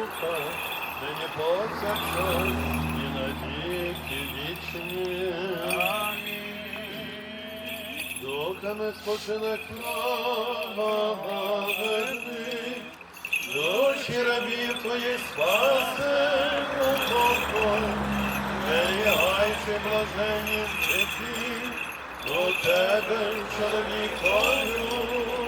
Духа, нині повсякчас і на віки вічні. Духами спочинок верни, душі рабів твоїх спаси, Господь, берігайся блаженнім житті, до тебе, чоловікою, Боже.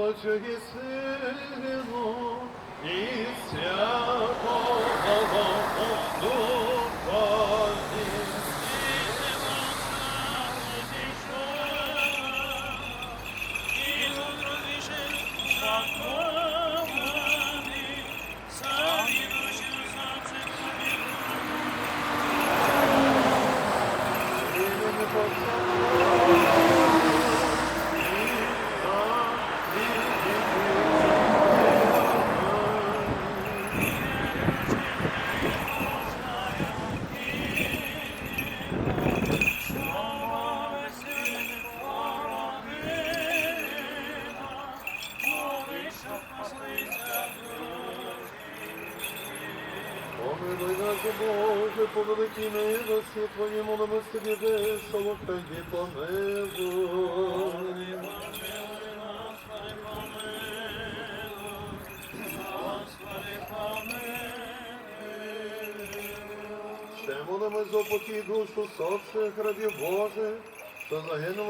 Отцю і Сину і Святого молимо собі весело, тоді помилуй. Ще молимо за покій душу совших рабів Божих, що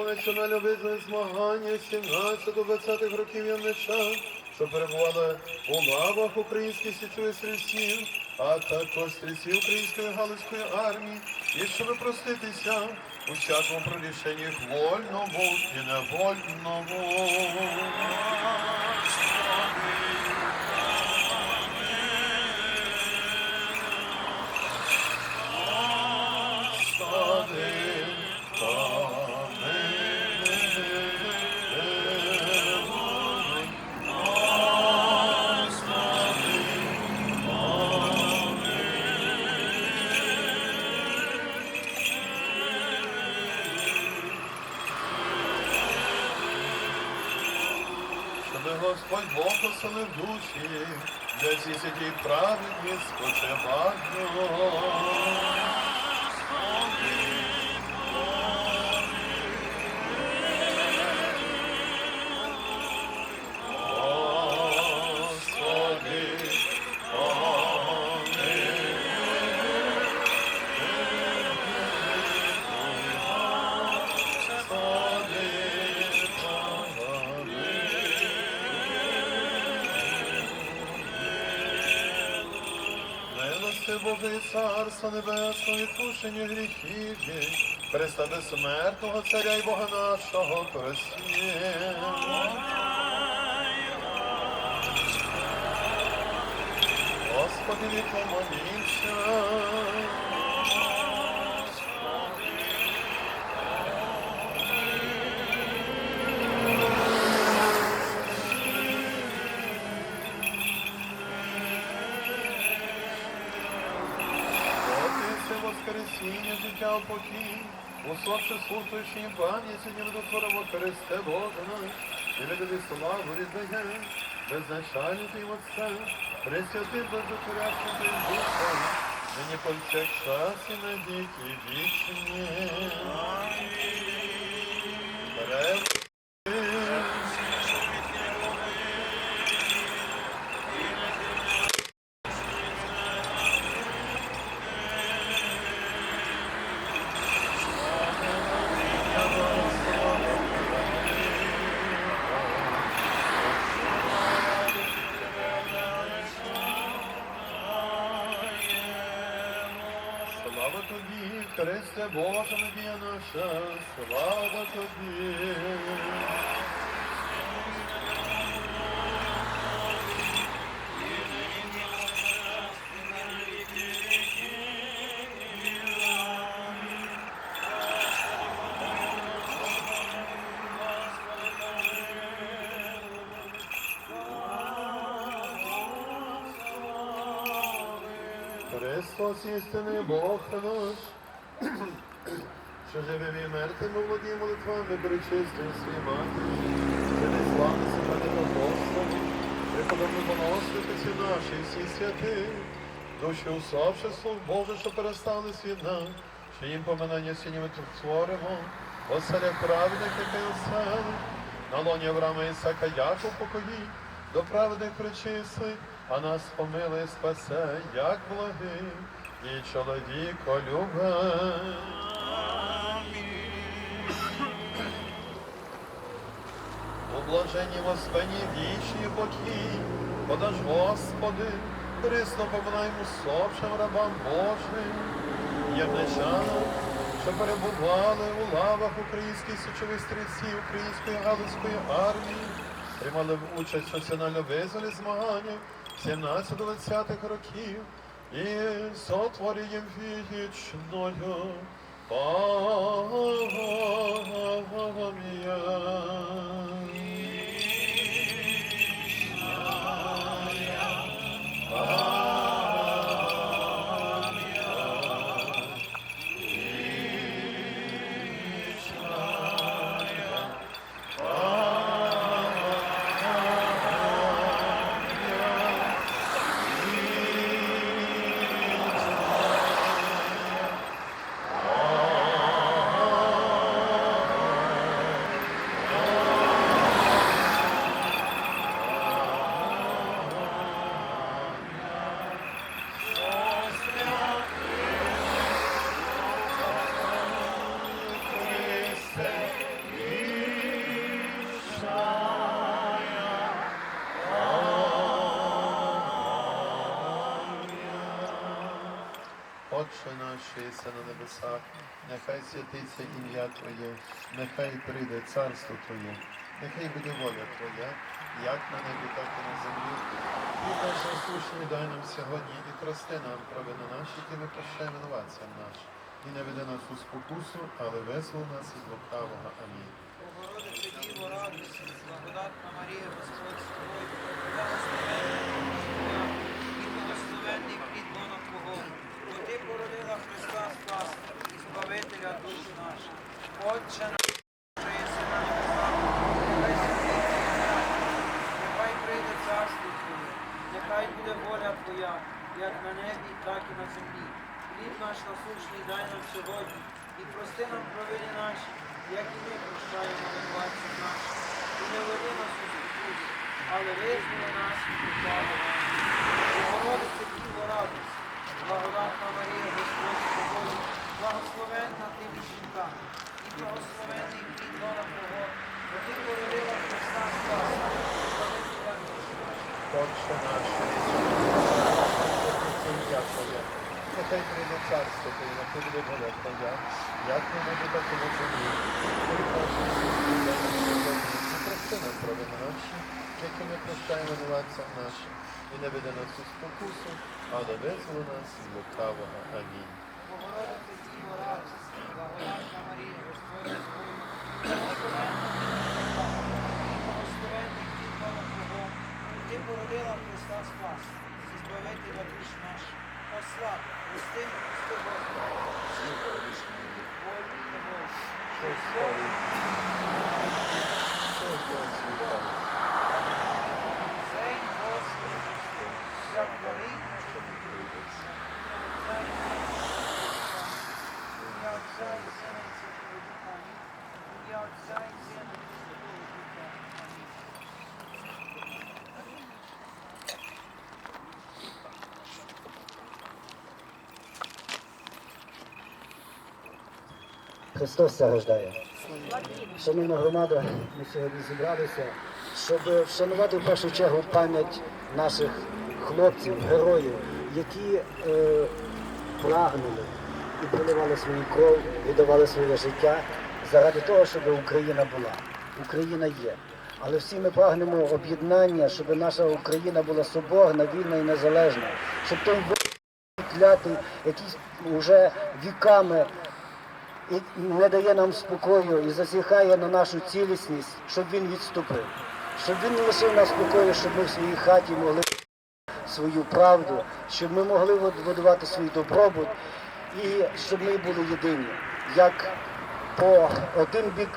національно визнане змагання 17-20 років Янича, що перебували у лавах українських січових стрільців, а також стрільців української галицької армії, і щоб проститися у всякому прорішенні вольному і невольному. Бог душі, де всі сидіть праведні спочивають. Божий Царства Небесного, відпущення гріхів, Христа безсмертного Царя і Бога нашого просі. Господи, помолімся. Воскресіння, життя упокій, усопше слухаючи пам'ять, сьогодні дотворимо Христе Бога наш, і тобі славу віддаємо, безначальний ти Отця, пресвятим бездотворящим ти Духа, нині повсякчас і на віки вічні. Рев- Боже, Боже, надія наша, слава тобі. Христос істинний Бог наш, що живим і мертвим володіє молитвами, перечистим свій матері, що не славне себе до Господи, преподобно поноситися наші всі святи, душі усопши слуг Боже, що перестали світ нам, що їм поминання сьогодні ми тут творимо, оселя праведних, яке осели, на лоні Авраама Ісака Яков покої, до праведних причисли, а нас помилуй, спасе, як благий, і чоловіко любе. У блаженні Господні вічні покій, подаж Господи, присно поминаємо сопшим рабам Божим, євничанам, що перебували у лавах українських січових стрільців Української Галицької армії, приймали участь в національно визволі змагання 17-20-х років і сотворюєм вічною Отче наш, на небесах, нехай святиться ім'я Твоє, нехай прийде царство Твоє, нехай буде воля Твоя, як на небі, так і на землі. І наш насущний дай нам сьогодні і прости нам провини наші, які ми прощаємо винуватцям нашим. І не веди нас у спокусу, але визвол нас від лукавого. Амінь. Богородице Діво, радуйся, благодатна Марія, Господь з тобою, і благословенний плід лона Твого, бо Ти породила Христа і Збавителя душ наших. Отче наш, що єси на небесах, нехай святиться нехай прийде царство Твоє, нехай буде воля Твоя, як на небі, так і на землі. Хліб наш насущний дай нам сьогодні, і прости нам провини наші, як і ми прощаємо винуватцям нашим. І не веди нас у спокусу, але визволи нас від лукавого. Богородице Діво, радуйся, благодатна Марія, Господь тобою, благословенна ти між і благословенний плід лона Твого, бо ти породила Христа Спаса, душ наших. Отче наш, на ім'я царство Твоє, нехай буде воля як на небі, так на землі. Хліб наш насущний дай нам і прости нам наші. І не веди нас у спокусу, але визволи нас від лукавого. Амінь. Богородице Діво, радуйся, благодатна Марія, Господь з тобою, благословенна ти між жінками, і благословенний плід лона Твого, бо ти породила Христа Спас, і збавителя душ наших. Ослав, прости, прости, Господи, всі порушені від волі і неволі. Господи, що Господь світає? Сей, Господи, як горить, що ти любиш. Я Отця і Сина і Святого Духа. Амінь. Я Отця і Сина і Святого Духа. Амінь. Христос рождає. Шановна громада, ми сьогодні зібралися, щоб вшанувати в першу чергу пам'ять наших хлопців, героїв, які е, прагнули і проливали свою кров, віддавали своє життя заради того, щоб Україна була. Україна є. Але всі ми прагнемо об'єднання, щоб наша Україна була соборна, вільна і незалежна, щоб той клятий, який вже віками і не дає нам спокою і засіхає на нашу цілісність, щоб він відступив, щоб він не лишив нас спокою, щоб ми в своїй хаті могли свою правду, щоб ми могли будувати свій добробут і щоб ми були єдині. Як по один бік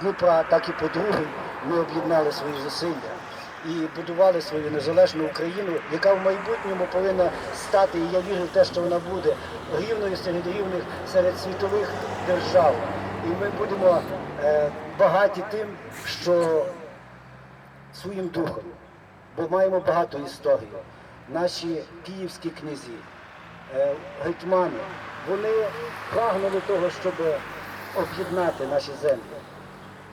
Дніпра, так і по другий ми об'єднали свої зусилля і будували свою незалежну Україну, яка в майбутньому повинна стати, і я вірю в те, що вона буде рівною серед рівних серед світових держав. І ми будемо е, багаті тим, що своїм духом, бо маємо багату історію. Наші київські князі, е, гетьмани, вони прагнули того, щоб об'єднати наші землі.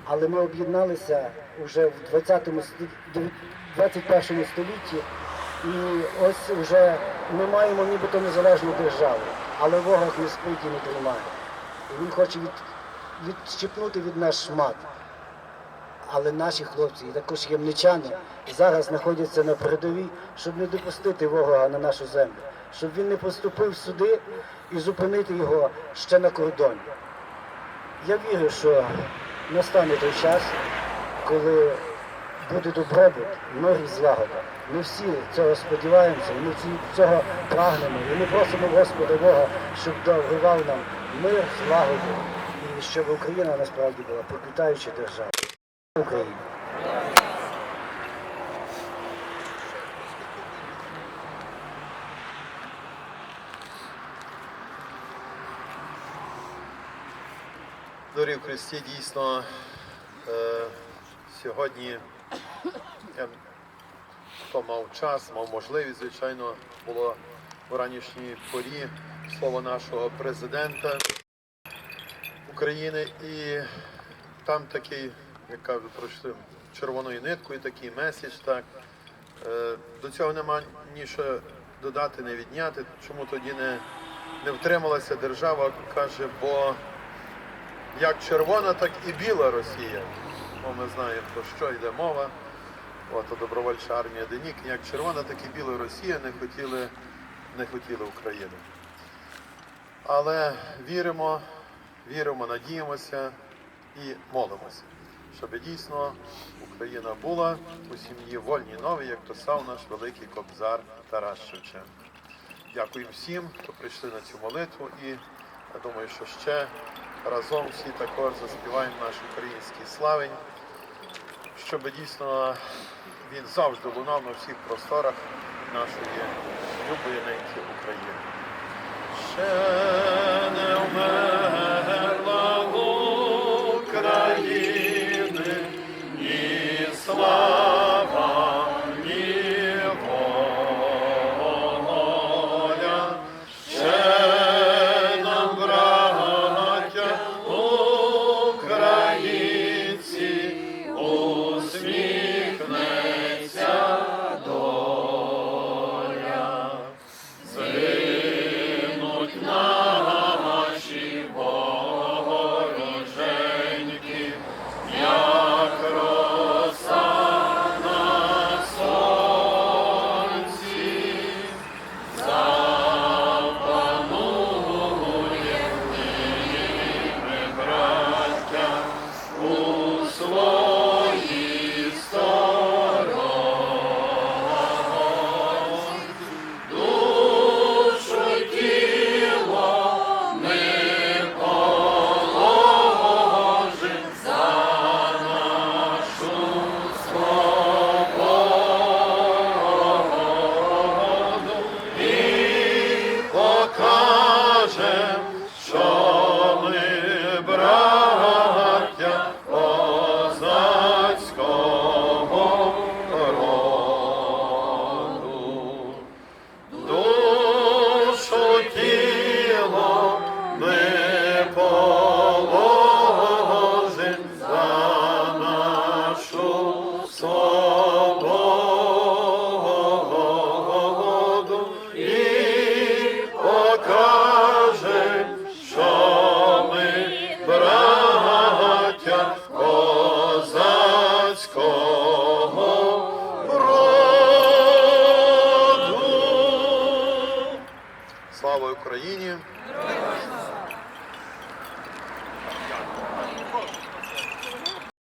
Але ми об'єдналися вже в 20-му, сто- дев- 21 столітті, і ось вже ми маємо нібито незалежну державу, але ворог не спить і не тримає. І він хоче від, відщипнути від нас шмат. Але наші хлопці, і також ємничани, зараз знаходяться на передовій, щоб не допустити ворога на нашу землю, щоб він не поступив сюди і зупинити його ще на кордоні. Я вірю, що настане той час, коли буде добробут, мир і злагода. Ми всі цього сподіваємося, ми всі цього прагнемо. І ми просимо Господа Бога, щоб дарував нам мир, злагоду, і щоб Україна насправді була процвітаюча держава. Україна. Дорогі в Христі, дійсно, е, сьогодні я, хто мав час, мав можливість, звичайно, було у ранішній порі слово нашого президента України. І там такий, як кажуть, пройшли червоною ниткою, такий меседж. Так. Е, До цього нема ніщо додати, не відняти. Чому тоді не, не втрималася держава, каже, бо як червона, так і біла Росія. Ну, ми знаємо, про що йде мова. От, добровольча армія Денік, як червона, так і біла Росія не хотіли, не хотіли Україну. Але віримо, віримо, надіємося і молимося, щоб дійсно Україна була у сім'ї вольній новій, як писав наш великий кобзар Тарас Шевченко. Дякую всім, хто прийшли на цю молитву і я думаю, що ще разом всі також заспіваємо наш український славень, щоб дійсно він завжди лунав на всіх просторах нашої любої неньки України. Ще не